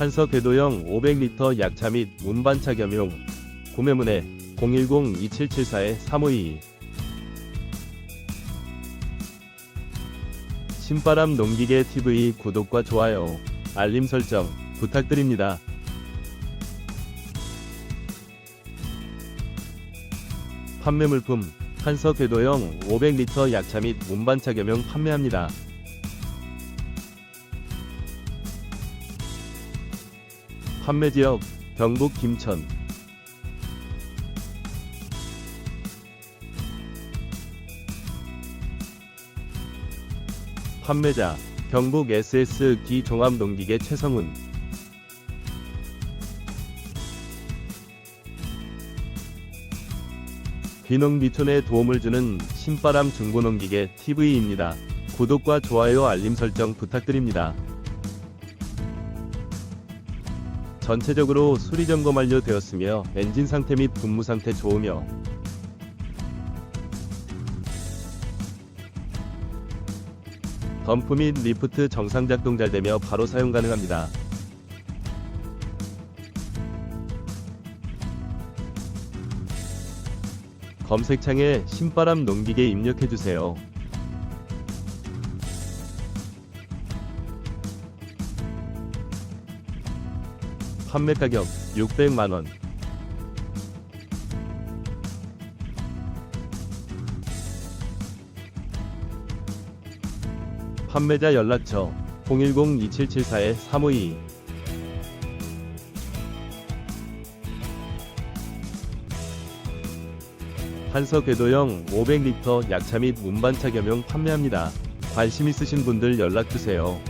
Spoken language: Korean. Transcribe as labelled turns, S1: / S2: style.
S1: 한석 궤도형 500리터 약차 및 운반차 겸용 구매문의 010-2774-3522 신바람 농기계 TV 구독과 좋아요, 알림 설정 부탁드립니다. 판매 물품 한석 궤도형 500리터 약차 및 운반차 겸용 판매합니다. 판매 지역 경북 김천 판매자 경북 SS 기종합 농기계 최성훈 귀농 비촌에 도움을 주는 신바람 중고농기계 TV입니다. 구독과 좋아요 알림 설정 부탁드립니다. 전체적으로 수리 점검 완료되었으며 엔진 상태 및 분무 상태 좋으며 덤프 및 리프트 정상 작동 잘 되며 바로 사용 가능합니다. 검색창에 신바람 농기계 입력해 주세요. 판매 가격 600만 원. 판매자 연락처 010-2774-352 한석 궤도형 500리터 약차 및 운반차 겸용 판매합니다. 관심 있으신 분들 연락주세요.